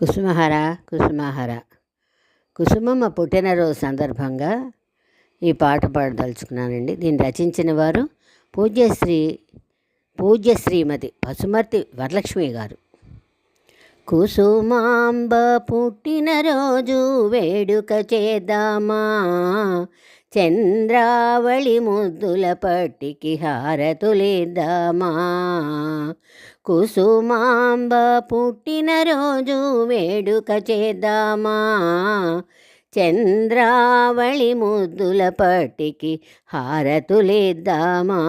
కుసుమహర కుసుమహర. కుసుమమ్మ పుట్టినరోజు సందర్భంగా ఈ పాట పాడదలుచుకున్నానండి. దీన్ని రచించిన వారు పూజ్యశ్రీ పూజ్య శ్రీమతి పసుమర్తి వరలక్ష్మి గారు. కుసుమాంబ పుట్టినరోజు వేడుక చేద్దామా? చంద్రావళి ముద్దుల పట్టికి హారతులేద్దామా కుసుమాంబ పుట్టిన రోజు వేడుక చేద్దామా. చంద్రావళి ముద్దుల పట్టికి హారతులేద్దామా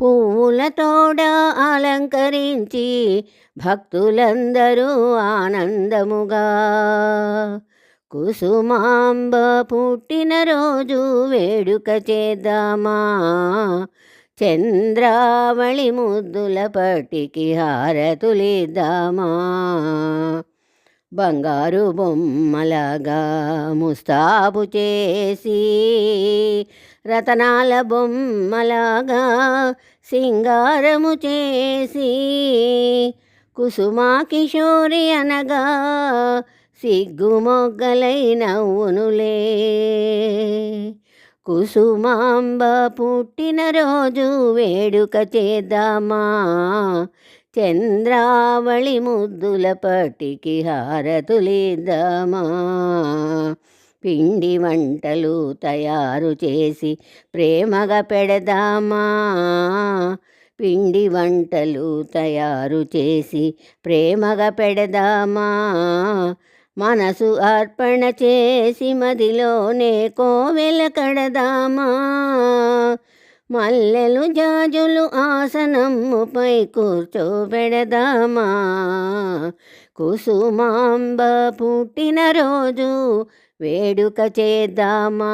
పువ్వులతోడ అలంకరించి భక్తులందరూ ఆనందముగా కుసుమాంబ పుట్టినరోజు వేడుక చేద్దామా? చంద్రావళి ముద్దుల పట్టికి హారతులిద్దామా? బంగారు బొమ్మలగా ముస్తాబు చేసి రతనాల బొమ్మలాగా సింగారము చేసి కుసుమా కిషోరి అనగా సిగ్గుమొగ్గలై నవ్వునులే కుసుమాంబ పుట్టినరోజు వేడుక చేద్దామా? చంద్రావళి ముద్దుల పటికి హారతులిద్దామా? పిండి వంటలు తయారు చేసి ప్రేమగా పెడదామా? పిండి వంటలు తయారు చేసి ప్రేమగా పెడదామా? మనసు అర్పణ చేసి మదిలోనే కోవెల కడదామా? మల్లెలు జాజులు ఆసనముపై కూర్చోబెడదామా? కుసుమాంబ పుట్టిన రోజు వేడుక చేద్దామా?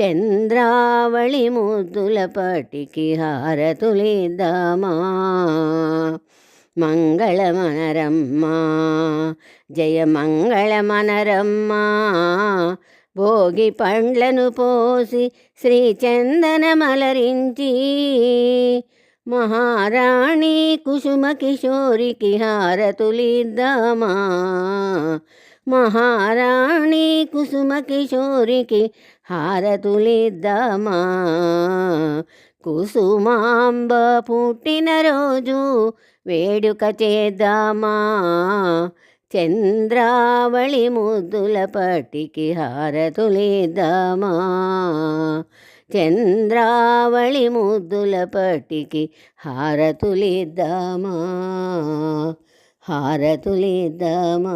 చంద్రావళి ముద్దుల పటికి మంగళమనరమ్మా జయ మంగళమనరమ్మా. భోగి పండ్లను పోసి శ్రీచందనమలరించి మహారాణి కుసుమ కిషోరికి హారతులిద్దామా. మహారాణి కుసుమ కిషోరికి హారతులిద్దామా. కుసుమాంబ పుట్టినరోజు వేడుక చేద్దామా? చంద్రావళి ముద్దుల పట్టికి హారతులేద్దామా? చంద్రావళి ముద్దుల పట్టికి హారతులేద్దామా? హారతులేద్దామా?